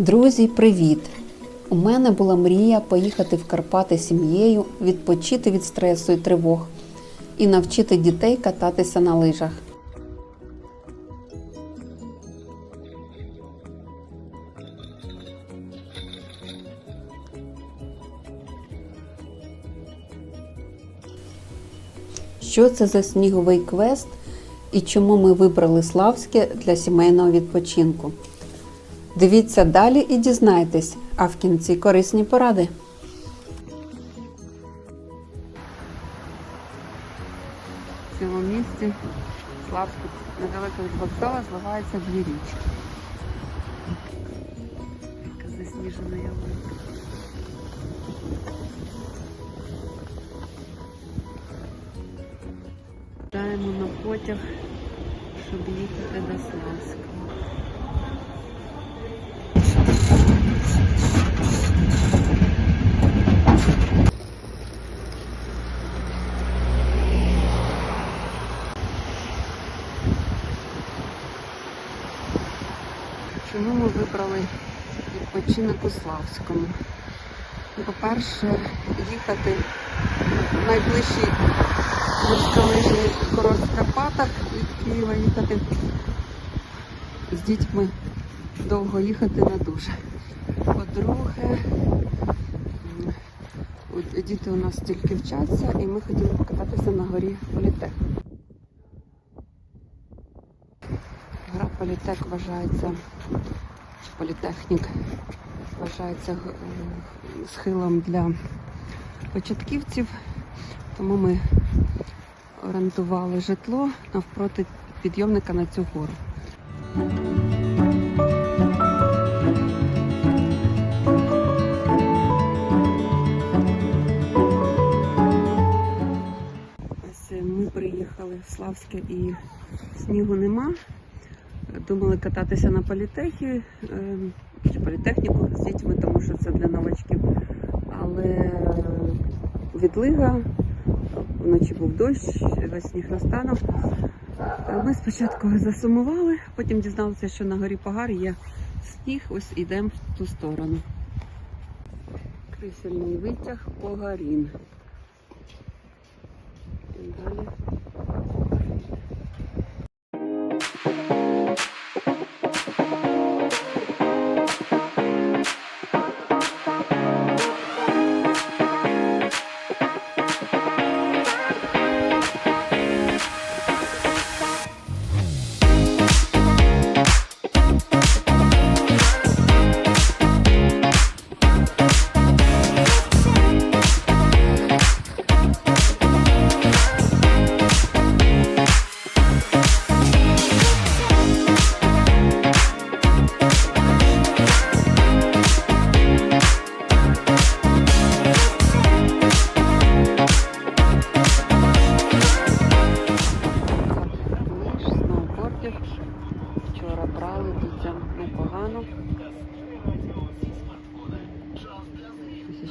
Друзі, привіт! У мене була мрія поїхати в Карпати сім'єю, відпочити від стресу і тривог і навчити дітей кататися на лижах. Що це за сніговий квест і чому ми вибрали Славське для сімейного відпочинку? Дивіться далі і дізнайтесь, а в кінці корисні поради. В цьому місці Славське недалеко від вокзала зливається дві річки. Яка засніжена ялинка. Чекаємо на потяг, щоб їхати до Славська. Чому ми вибрали відпочинок у Славському? Ну, По-перше, їхати в найближчий гірськолижний курорт в Карпатах від Києва їхати з дітьми довго їхати не дуже. По-друге, діти у нас тільки вчаться і ми хотіли покататися на горі Політех. Політек вважається, чи політехнік вважається е, схилом для початківців, тому ми орендували житло навпроти підйомника на цю гору. Е, ми приїхали в Славське і снігу нема. Думали кататися на політехі е, чи політехніку з дітьми, тому що це для новачків. Але відлига, вночі був дощ, весь сніг розтанув. Е, Ми спочатку засумували, потім дізналися, що на горі Погар є сніг, ось йдемо в ту сторону. Крисельний витяг Погарін.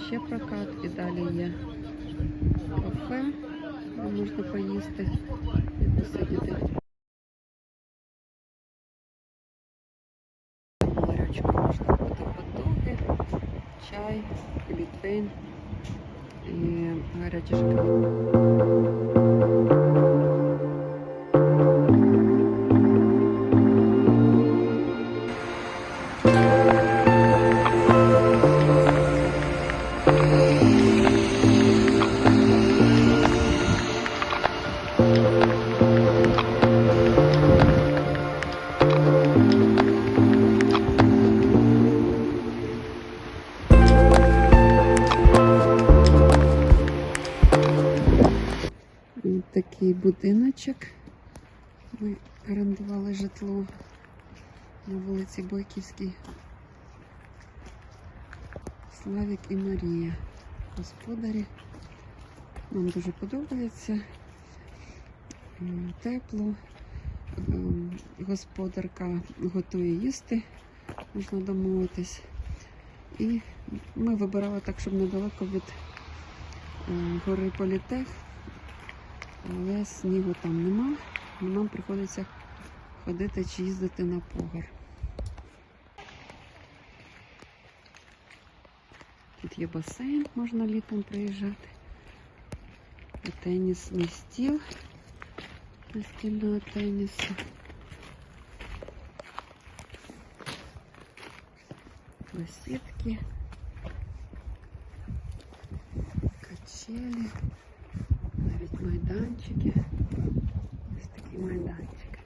Ще прокат і далі є кафе, де можна поїсти і посидіти. Морячку можна бути хот-доги, чай, глітвейн і гарячі шоколад. Будиночок. Ми орендували житло на вулиці Бойківській. Славік і Марія. Господарі. Нам дуже подобається. Тепло. Ем, Господарка готує їсти, можна домовитись. І ми вибирали так, щоб недалеко від е, гори Політех, але снігу там нема. Нам приходиться ходити чи їздити на погар. Тут є басейн, можна літом приїжджати. І тенісний стіл настільного тенісу. Бесідки. Качелі. Майданчики. Ось такі майданчики.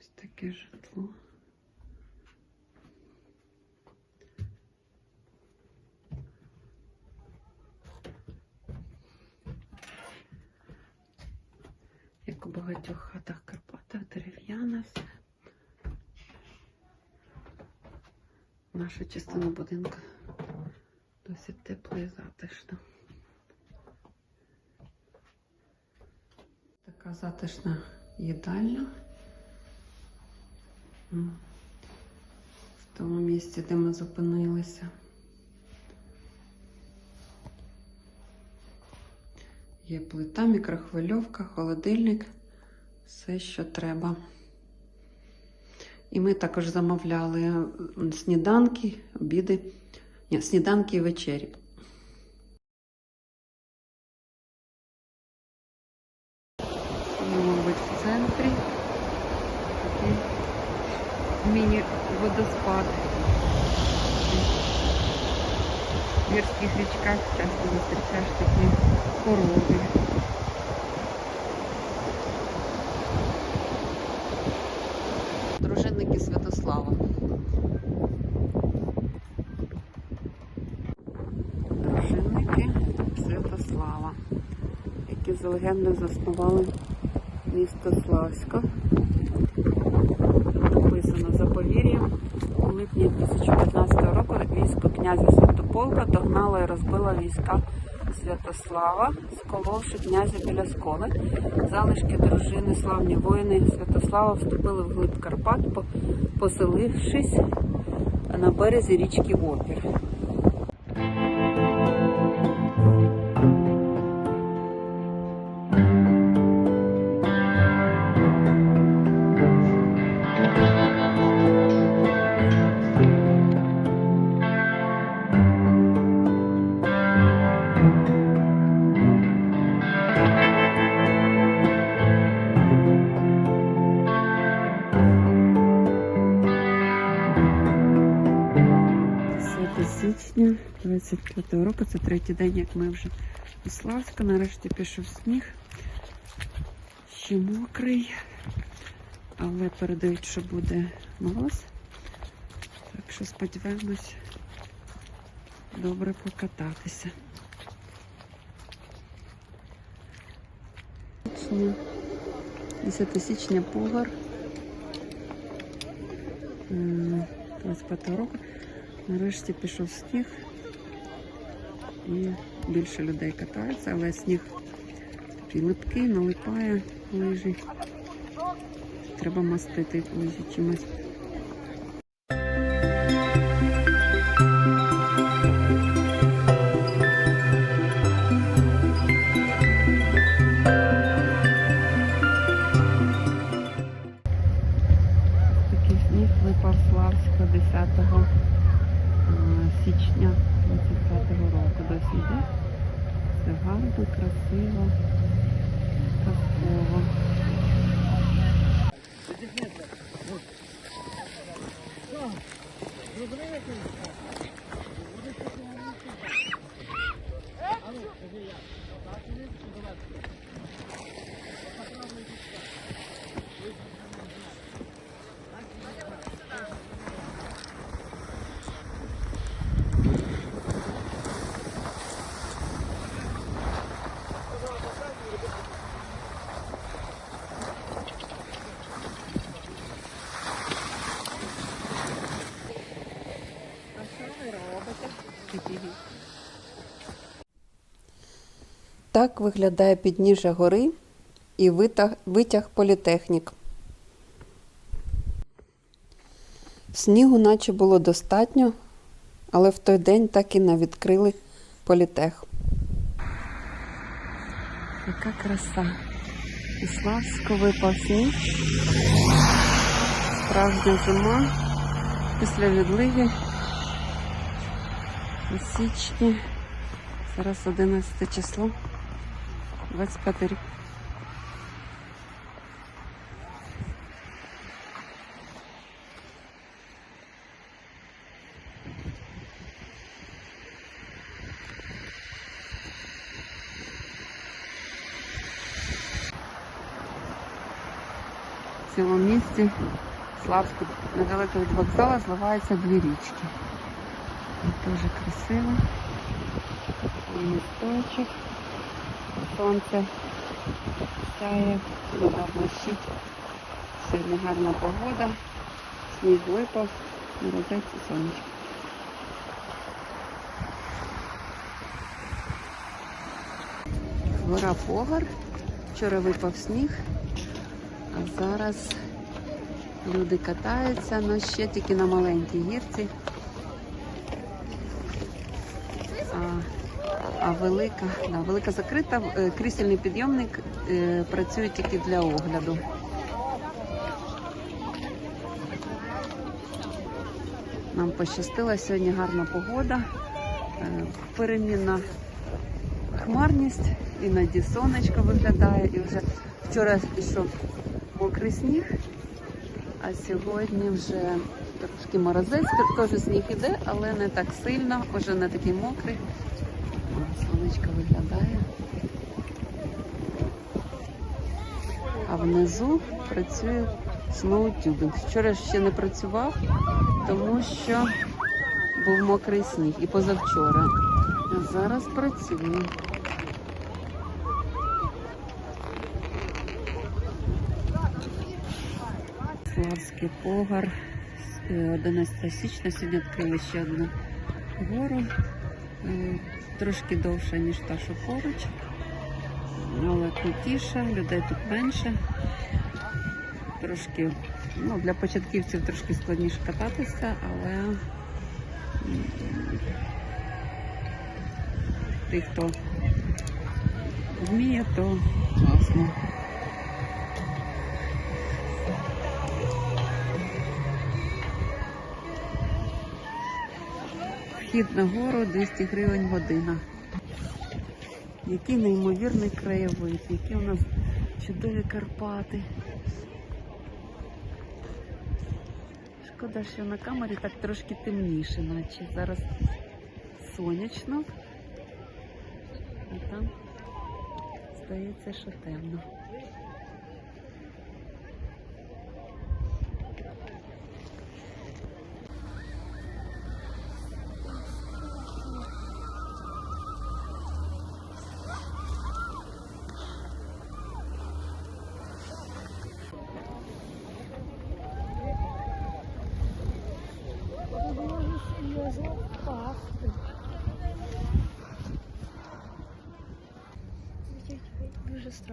Ось таке житло. Як у багатьох хатах Карпатах, дерев'яна все. Наша частина будинку досить тепла і затишна. Така затишна їдальня. В тому місці, де ми зупинилися. Є плита, мікрохвильовка, холодильник, все, що треба. І ми також замовляли сніданки, обіди, сніданки і вечері. Мабуть, в центрі такий міні-водоспад. В гірських річках часто зустрічаєш такі пороги. Легендою заснували місто Славсько. Написано за повір'ям. У липні 2015 року військо князя Святополка догнало і розбило війська Святослава, сколовши князя біля сколи. Залишки дружини, славні воїни Святослава вступили в глиб Карпат, поселившись на березі річки Опір. 25 року, це третій день, як ми вже у Славську. Нарешті пішов сніг. Ще мокрий, але передають, що буде мороз. Так що сподіваємось добре покататися. Січня. 10 січня Пугар. 25 року. Нарешті пішов сніг і більше людей катаються, але сніг такий липкий, налипає лижі. Треба мастити лижі чимось. Такий сніг випав Славська 10 е, січня 25 року. Досі йде. Все гарно, красиво, казково. Так виглядає підніжжя гори і витяг, політехнік. Снігу наче було достатньо, але в той день так і не відкрили політех. Яка краса. І Славсько випав сніг. Справжня зима. після відлиги у січні. Зараз 11 число, 25 рік. В цьому місці Славську недалеко від вокзалу зливаються дві річки. Дуже красиво. Місточок. Сонце сяє, вода блищить. Сьогодні гарна погода. Сніг випав, морозець і сонечко. Гора Погар. Вчора випав сніг, а зараз люди катаються, але ще тільки на маленькій гірці. А, а велика, да, велика закрита, е, крісельний підйомник е, працює тільки для огляду. Нам пощастило, сьогодні гарна погода, е, перемінна хмарність, іноді сонечко виглядає. І вже вчора йшов мокрий сніг, а сьогодні вже трошки морозець, теж сніг іде, але не так сильно, вже не такий мокрий. Сонечко виглядає. А внизу працює сноутюбинг. Вчора ще не працював, тому що був мокрий сніг і позавчора. А зараз працює. Славський погар. Е, 11 січня сьогодні відкрили ще одну гору. Трошки довша, ніж та, що поруч. Але крутіша, людей тут менше. Трошки, ну, для початківців трошки складніше кататися, але тих, хто вміє, то класно. Вхід на гору 200 гривень година. Який неймовірний краєвид, які у нас чудові Карпати. Шкода, що на камері так трошки темніше, наче зараз сонячно, а там здається, що темно.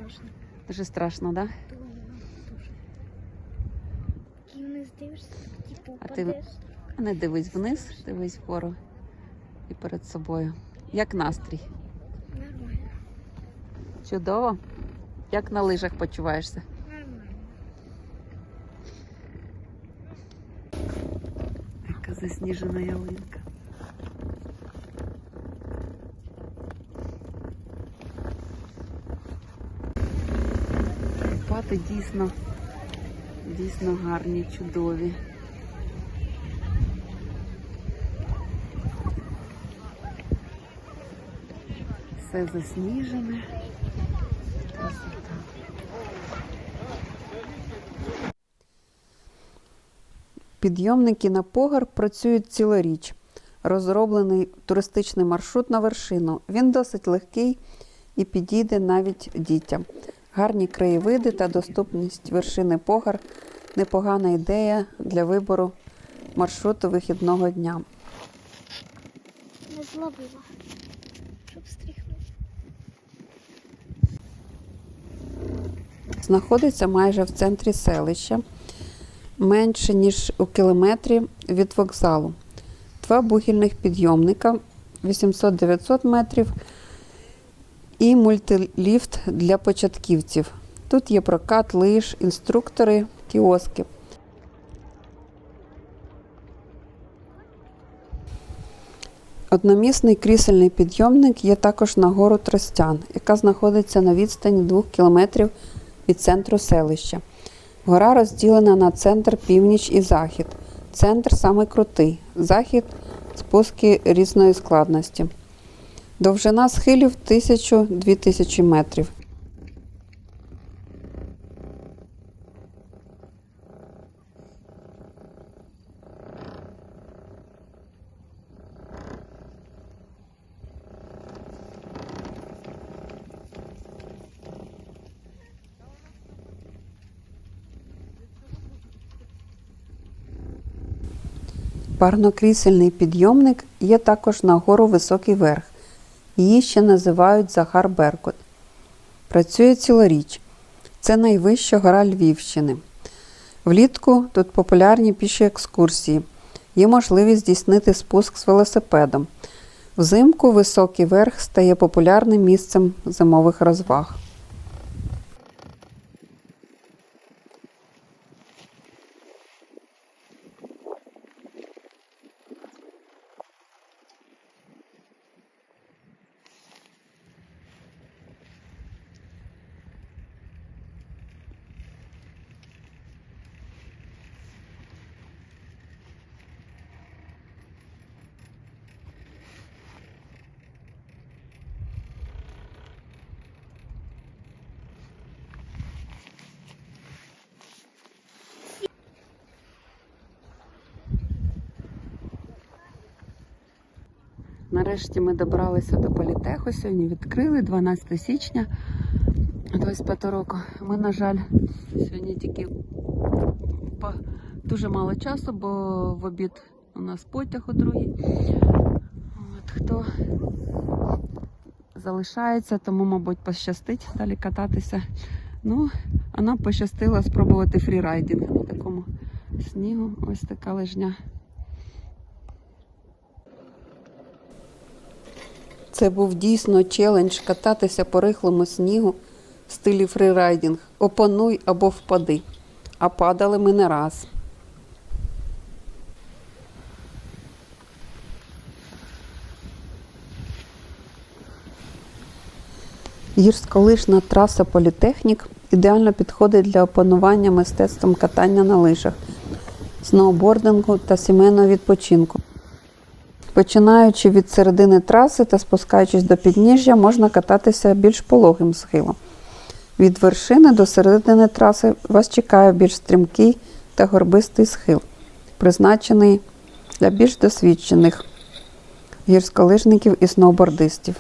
Страшно. Дуже страшно, так? Да? І вниз дивишся, типу А ти- А Не дивись вниз, дивись вгору і перед собою. Як настрій? Нормально. Чудово. Як на лижах почуваєшся? Нормально. Яка засніжена ялинка. Дійсно, дійсно гарні, чудові. Все засніжене. Підйомники на погар працюють цілоріч. Розроблений туристичний маршрут на вершину. Він досить легкий і підійде навіть дітям. Гарні краєвиди та доступність вершини погар непогана ідея для вибору маршруту вихідного дня. Не зловила. Щоб стріхнути. Знаходиться майже в центрі селища, менше ніж у кілометрі від вокзалу. Два бугільних підйомника 800-900 метрів і мультиліфт для початківців. Тут є прокат, лиж, інструктори, кіоски. Одномісний крісельний підйомник є також на гору Тростян, яка знаходиться на відстані 2 км від центру селища. Гора розділена на центр, північ і захід. Центр саме крутий, захід спуски різної складності. Довжина схилів 1000-2000 метрів. Парнокрісельний підйомник є також на гору Високий Верх. Її ще називають Захар Беркут. Працює цілоріч. Це найвища гора Львівщини. Влітку тут популярні піші екскурсії. Є можливість здійснити спуск з велосипедом. Взимку високий верх стає популярним місцем зимових розваг. Нарешті ми добралися до політеху. Сьогодні відкрили 12 січня 25 року. Ми, на жаль, сьогодні тільки по дуже мало часу, бо в обід у нас потяг у другій. Хто залишається, тому, мабуть, пощастить далі кататися. Ну, а нам спробувати фрірайдинг на такому снігу. Ось така лижня. Це був дійсно челендж кататися по рихлому снігу в стилі фрірайдинг. Опануй або впади. А падали ми не раз. Гірськолижна траса Політехнік ідеально підходить для опанування мистецтвом катання на лижах, сноубордингу та сімейного відпочинку. Починаючи від середини траси та спускаючись до підніжжя, можна кататися більш пологим схилом. Від вершини до середини траси вас чекає більш стрімкий та горбистий схил, призначений для більш досвідчених гірськолижників і сноубордистів.